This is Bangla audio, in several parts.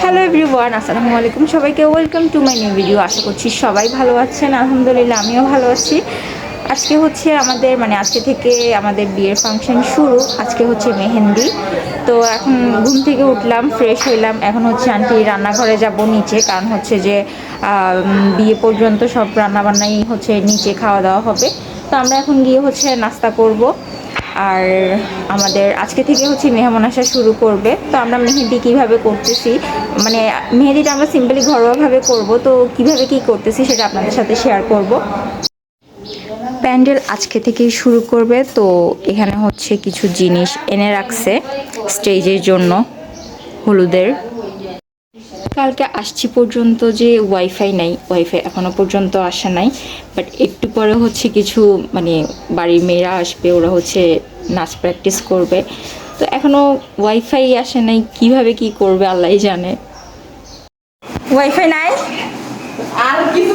হ্যালো এভরিওয়ান আসসালামু আলাইকুম সবাইকে welcome to my new video আশা করছি সবাই ভালো আছেন। আলহামদুলিল্লাহ, আমিও ভালো আছি। আজকে হচ্ছে আমাদের মানে আজকে থেকে আমাদের বিয়ের ফাংশন শুরু। আজকে হচ্ছে মেহেন্দি। তো এখন ঘুম থেকে উঠলাম ফ্রেশ হইলাম। এখন হচ্ছে আন্টি রান্নাঘরে যাব নিচে। কারণ হচ্ছে যে বিয়ে পর্যন্ত সব রান্নাবান্নাই হচ্ছে নিচে খাওয়া দাওয়া হবে। তো আমরা এখন গিয়ে হচ্ছে নাস্তা করব। আর আমাদের আজকে থেকে হচ্ছে মেহমান আসা শুরু করবে। তো আমরা মেহেদি কীভাবে করতেছি? মানে মেহেদিটা আমরা সিম্পলি ঘরোয়াভাবে করব। তো কীভাবে কি করতেছি সেটা আপনাদের সাথে শেয়ার করব। প্যান্ডেল আজকে থেকেই শুরু করবে। তো এখানে হচ্ছে কিছু জিনিস এনে রাখছে স্টেজের জন্য হলুদের। কালকে আসছি পর্যন্ত যে ওয়াইফাই নাই ওয়াইফাই এখনও পর্যন্ত আসে নাই বাট একটু পরে হচ্ছে কিছু মানে বাড়ির মেয়েরা আসবে ওরা হচ্ছে নাচ প্র্যাকটিস করবে। তো এখনও ওয়াইফাই আসে নাই কীভাবে কি করবে আল্লাহই জানে। ওয়াইফাই নাই? আর কিছু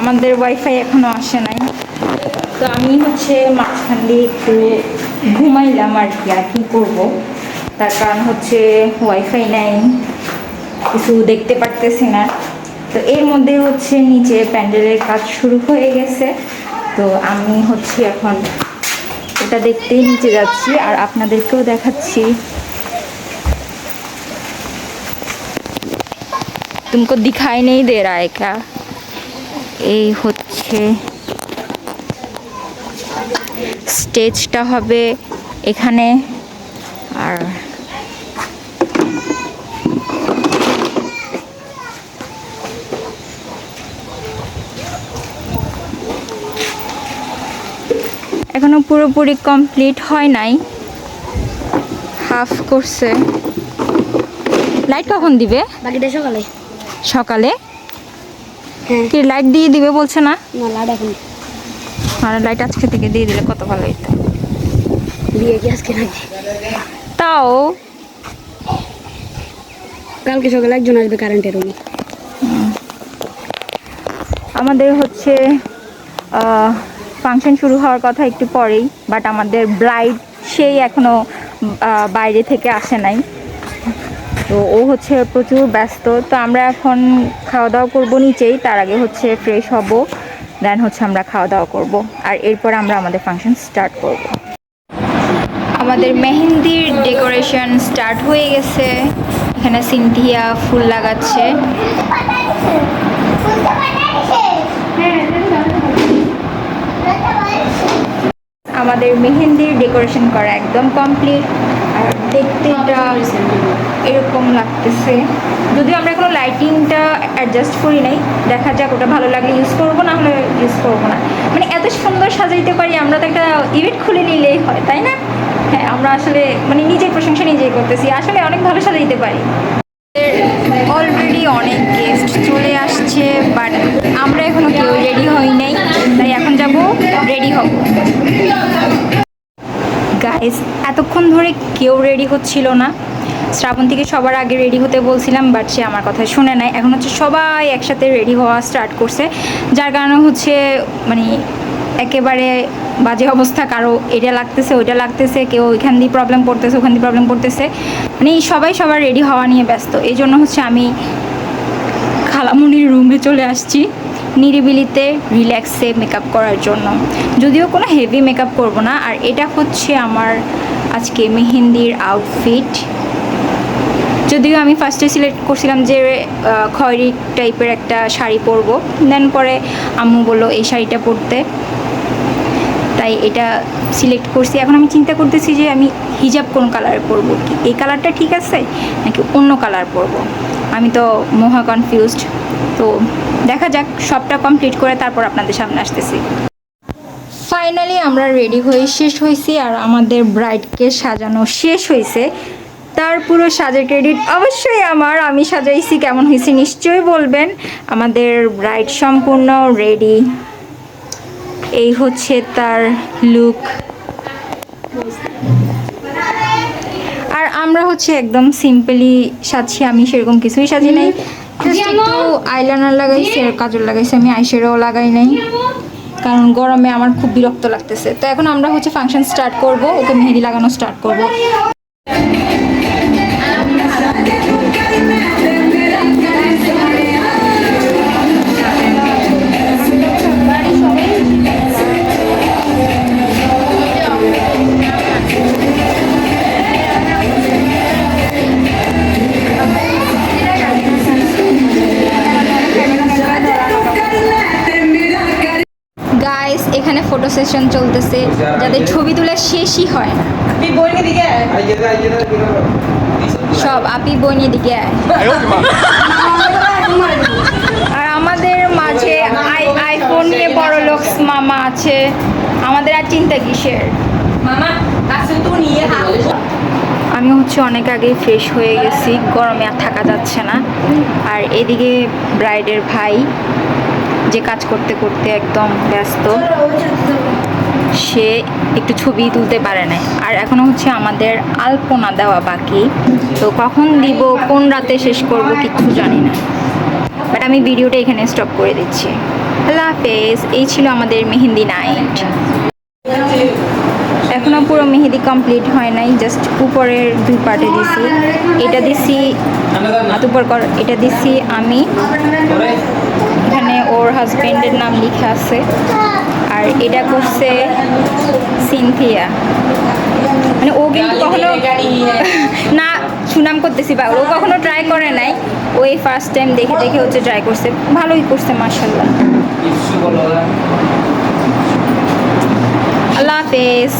আমাদের ওয়াইফাই এখনও আসে নাই। তো আমি হচ্ছে মাঝখান দিয়ে একটু ঘুমাইলাম আর কি আর কি করব? তার কারণ হচ্ছে ওয়াইফাই নাই, কিছু দেখতে পারতেছি না। তো এর মধ্যে হচ্ছে নিচে প্যান্ডেলের কাজ শুরু হয়ে গেছে। তো আমি হচ্ছে এখন এটা দেখতেই নিচে যাচ্ছি আর আপনাদেরকেও দেখাচ্ছি। তুমি দিখাই নেই দে রায়কা এই হচ্ছে স্টেজটা হবে এখানে। আর এখনও পুরোপুরি কমপ্লিট হয় নাই। হাফ করছে। লাইট কখন দিবে? বাকিটা সকালে। সকালে? হ্যাঁ। কি লাইট দিয়ে দিবে বলছে না? না লাড এখন আর লাইট আজকে থেকে দিয়ে দিলে কত ভালো হতো দিয়ে কি আজকে নাকি? তাও। কালকে সকালে একজন আসবে কারেন্টের উনি আমাদের হচ্ছে ফাংশন শুরু হওয়ার কথা একটু পরেই বাট আমাদের ব্রাইড সেই এখনও বাইরে থেকে আসে নাই। তো ও হচ্ছে প্রচুর ব্যস্ত, তো আমরা এখন খাওয়া দাওয়া করব নিচেই, তার আগে হচ্ছে ফ্রেশ হব দেন হচ্ছে আমরা খাওয়া দাওয়া করব, আর এরপর আমরা আমাদের ফাংশন স্টার্ট করব। আমাদের মেহেন্দির ডেকোরেশন স্টার্ট হয়ে গেছে, এখানে সিনথিয়া ফুল লাগাচ্ছে। আমাদের মেহেন্দির ডেকোরেশন করা একদম কমপ্লিট। আর দেখতে এটা এরকম লাগতেছে। যদিও আমরা কোনো লাইটিংটা অ্যাডজাস্ট করি নাই। দেখা যাক ওটা ভালো লাগলে ইউজ করব না হলে ইউজ করব না। মানে এত সুন্দর সাজাইতে পারি আমরা তো একটা ইভেন্ট খুলে নিলেই হয় তাই না? হ্যাঁ আমরা আসলে মানে নিজের প্রশংসা নিজেই করতেছি। আসলে অনেক ভালো সাজাইতে পারি। অলরেডি অনেক গেস্ট চলে আসছে বাট আমরা গাইস এতক্ষণ ধরে কেউ রেডি হচ্ছিল না। শ্রাবন্তীকে সবার আগে রেডি হতে বলছিলাম বাট সে আমার কথা শুনে নাই। এখন হচ্ছে সবাই একসাথে রেডি হওয়া স্টার্ট করছে। যার কারণে হচ্ছে মানে একেবারে বাজে অবস্থা, কারও এটা লাগতেছে, ওইটা লাগতেছে, কেউ ওইখান দিয়ে প্রবলেম পড়তেছে ওখান দিয়ে প্রবলেম পড়তেছে মানে সবাই সবার রেডি হওয়া নিয়ে ব্যস্ত। এই জন্য হচ্ছে আমি খালামুনির রুমে চলে আসছি। নিরিবিলিতে রিল্যাক্সে মেকআপ করার জন্য। যদিও কোনো হেভি মেকআপ করব না, আর এটা হচ্ছে আমার আজকে মেহেন্দির আউটফিট যদিও আমি ফার্স্টে সিলেক্ট করছিলাম যে খয়েরি টাইপের একটা শাড়ি পরবো। দেন পরে আম্মু বলল, এই শাড়িটা পরতে। তাই এটা সিলেক্ট করছি। এখন আমি চিন্তা করতেছি যে, আমি হিজাব কোন কালারে পরবো? কি এই কালারটা ঠিক আছে, নাকি অন্য কালার পরবো? আমি তো মহা কনফিউজড তো দেখা যাক, সবটা কমপ্লিট করে তারপর আপনাদের সামনে আসতেছি। ফাইনালি আমরা রেডি হয়ে শেষ হয়েছি আর আমাদের ব্রাইডকে সাজানো শেষ হয়েছে। তার পুরো সাজের ক্রেডিট অবশ্যই আমার। আমি সাজাইছি, কেমন হয়েছে নিশ্চয়ই বলবেন। আমাদের ব্রাইড সম্পূর্ণ রেডি এই হচ্ছে তার লুক আর আমরা হচ্ছে একদম সিম্পলি সাজছি, আমি সেরকম কিছুই সাজি নাই। জাস্ট একটু আইলাইনার লাগাইছি আর কাজল লাগাইছি আমি আইশ্যাডো লাগাই নাই। কারণ গরমে আমার খুব বিরক্ত লাগতেছে। তো এখন আমরা হচ্ছে ফাংশন স্টার্ট করব ওকে মেহেদি লাগানো স্টার্ট করব। ফটো সেশন চলতেছে যাদের ছবি তোলা শেষই হয় না। সব আপি বইনি দিকে। আর আমাদের মাঝে আই আইফোন নিয়ে বড় লোক মামা আছে। আমাদের আর চিন্তা কিসের? আমি হচ্ছে অনেক আগেই ফ্রেশ হয়ে গেছি গরমে আর থাকা যাচ্ছে না। আর এদিকে ব্রাইডের ভাই যে কাজ করতে করতে একদম ব্যস্ত। সে একটু ছবি তুলতে পারে না আর এখনও হচ্ছে আমাদের আলপনা দেওয়া বাকি। তো কখন দিব কোন রাতে শেষ করব কিচ্ছু জানি না। বাট আমি ভিডিওটা এখানে স্টপ করে দিচ্ছি। আল্লাহ হাফেজ এই ছিল আমাদের মেহেন্দি নাইট এখনও পুরো মেহেদি কমপ্লিট হয় নাই জাস্ট উপরের দুই পার্টে দিছি। এটা দিছি হাত উপর কর এটা দিছি আমি। ওর হাজবেন্ডের নাম লিখে আছে। আর এটা করছে সিনথিয়া। মানে ও কিন্তু কখনো না সুনাম করতেছি বা ও কখনো ট্রাই করে নাই। ওই ফার্স্ট টাইম দেখে দেখে হচ্ছে ট্রাই করছে। ভালোই করছে মার্শাল্লাহ আল্লাহ হাফেজ।